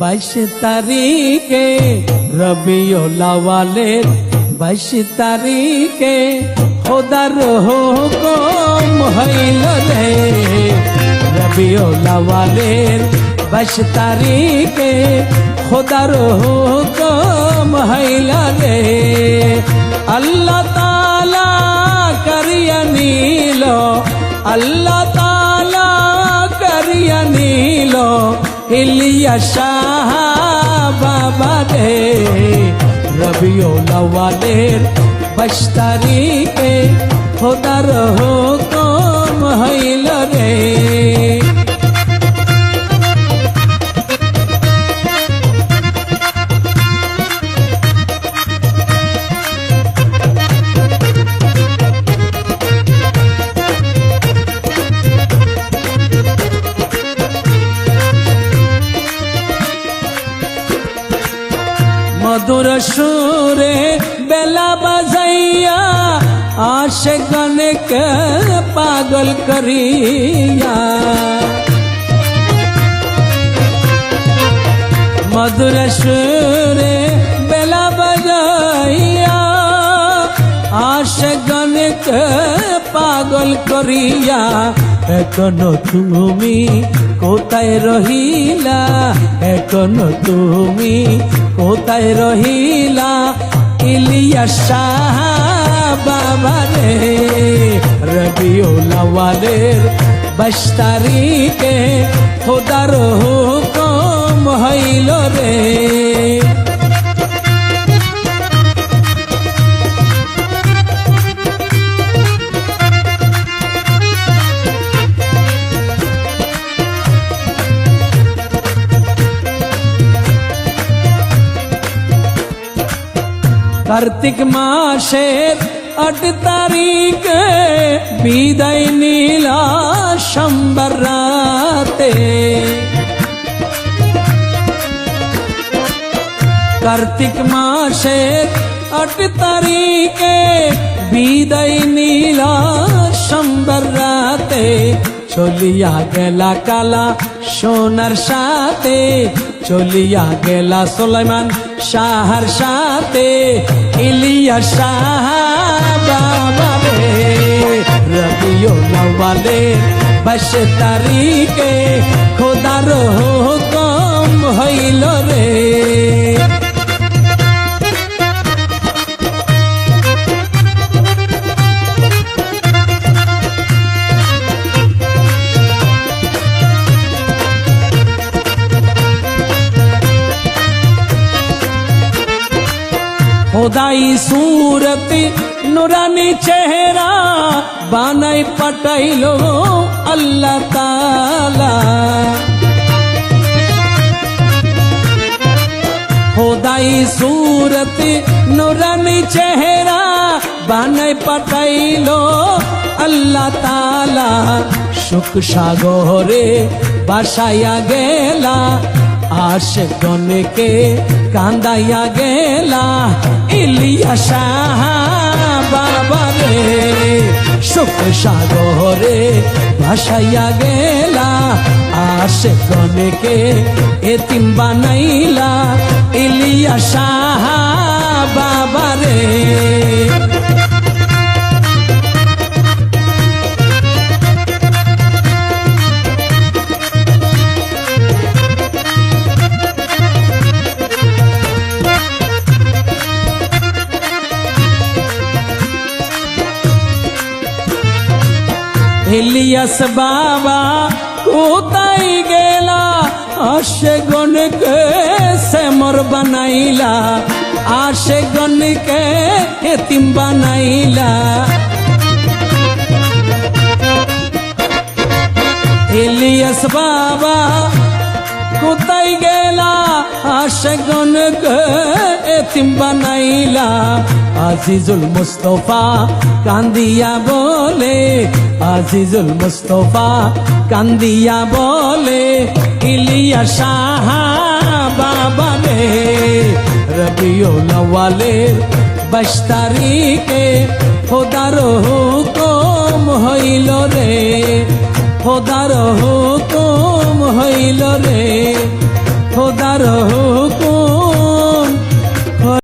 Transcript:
বাইশ তারিখে রবিউল আওয়ালের বাইশ তারিখে খোদার হুকুম হইল রে। রবিউল আওয়ালের বাইশ তারিখে খোদার হুকুম হইল রে। আল্লাহ তালা করিয়া নিল, আল্লাহ ইলিয়া শাহ বাবা রে রবিউল আওয়ালের বাইশ তারিখে খোদার হুকুম মধুর সুরে বেলা বাজাইয়া আশে গণক পাগল করিয়া। মধুর সুরে বেলা বাজাইয়া আশে গণক পাগল করিয়া। এখনও তুমি কোথায় রহিলা? এখন তুমি কোথায় রহিলা? ইলিয়া শাহ বাবা রে রবিউল আওয়ালের বাইশ তারিখে খোদার হুকম হইল রে। কার্তিক মাসের আট তারিখে বিদায় নীলা সম্বার রাতে। কার্তিক মাসের আট তারিখে বিদায় নীলা সম্বার রাতে। চলিয়া গেলা কালা সোনার সাথে চলিয়া গেলা সোলাইমান সাহার সাথে ইলিয়া শাহ বাবা রে রবিও বাইশ তারিখে খোদার হুকম হইল রে। খোদাই সুরত, নুরানি চেহারা বানাই পাঠাইলো আল্লাহ তালা খোদাই সুরত, নুরানি চেহারা বানাই পাঠাইলো আল্লাহ তালা সুখ সাগরে বাসাইয়া গেলা গনকে কান্দাইয়া গেলা ইলিয়া বাবা রে সুখ সাগরে ভাসাইয়া গেলা আশে গনকে এতিম বানাইলা ইলিয়া বাবা রে ইলিয়াস বাবা, কোথায় গেলা? আশে গণকে সেমর বানাইলা আশে গণকে এতিম বানাইলা। ইলিয়াস বাবা, কোথায় গেলা? আশগন এতিম বানাইলা। আজিজুল মুস্তফা কান্দিয়া বলে, আজিজুল মুস্তফা কান্দিয়া বলে, ইলিয়া শাহ বাবা রে রবিউল আওয়ালের বাইশ খোদার হুকুম হইল রে। খোদার হুকুম হইল রে। খোদার